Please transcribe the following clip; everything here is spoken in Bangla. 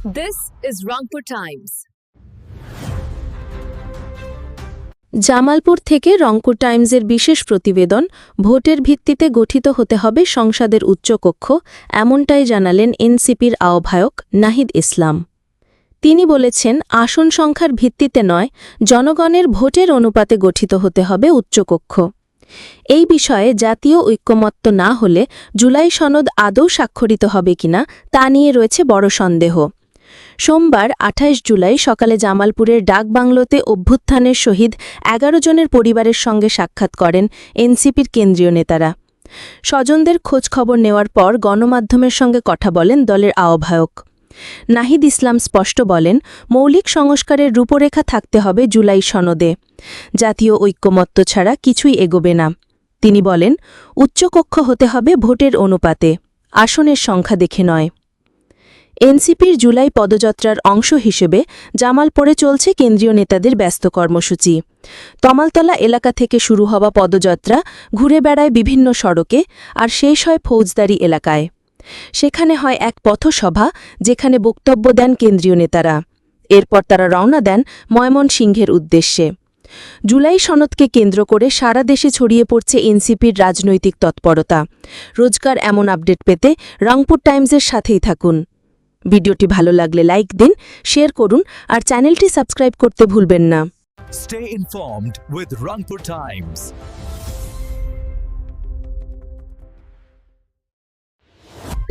This is Rangpur Times. Jamalpur থেকে রংপুর টাইমসের বিশেষ প্রতিবেদন ভোটের ভিত্তিতে গঠিত হতে হবে সংসদের উচ্চকক্ষ, এমনটাই জানালেন এনসিপির আহ্বায়ক নাহিদ ইসলাম। তিনি বলেছেন, আসন সংখ্যার ভিত্তিতে নয়, জনগণের ভোটের অনুপাতে গঠিত হতে হবে উচ্চকক্ষ। এই বিষয়ে জাতীয় ঐক্যমত্য না হলে জুলাই সনদ আদৌ স্বাক্ষরিত হবে কিনা তা নিয়ে রয়েছে বড় সন্দেহ। সোমবার ২৮ জুলাই সকালে জামালপুরের ডাকবাংলোতে অভ্যুত্থানের শহীদ এগারো জনের পরিবারের সঙ্গে সাক্ষাৎ করেন এনসিপির কেন্দ্রীয় নেতারা। স্বজনদের খোঁজ খবর নেওয়ার পর গণমাধ্যমের সঙ্গে কথা বলেন দলের আহ্বায়ক। নাহিদ ইসলাম স্পষ্ট বলেন, মৌলিক সংস্কারের রূপরেখা থাকতে হবে জুলাই সনদে। জাতীয় ঐক্যমত্য ছাড়া কিছুই এগোবে না। তিনি বলেন, উচ্চকক্ষ হতে হবে ভোটের অনুপাতে। আসনের সংখ্যা দেখে নয়। এনসিপির জুলাই পদযাত্রার অংশ হিসেবে জামালপুরে চলছে কেন্দ্রীয় নেতাদের ব্যস্ত কর্মসূচি। তমালতলা এলাকা থেকে শুরু হওয়া পদযাত্রা ঘুরে বেড়ায় বিভিন্ন সড়কে আর শেষ হয় ফৌজদারি এলাকায়। সেখানে হয় এক পথসভা যেখানে বক্তব্য দেন কেন্দ্রীয় নেতারা। এরপর তারা রওনা দেন ময়মনসিংহের উদ্দেশ্যে। জুলাই সনদকে কেন্দ্র করে সারা দেশে ছড়িয়ে পড়ছে এনসিপির রাজনৈতিক তৎপরতা। রোজকার এমন আপডেট পেতে রংপুর টাইমসের সাথেই থাকুন। ভিডিওটি ভালো লাগলে লাইক দিন, শেয়ার করুন, আর চ্যানেলটি সাবস্ক্রাইব করতে ভুলবেন না Stay informed with Rangpur Times.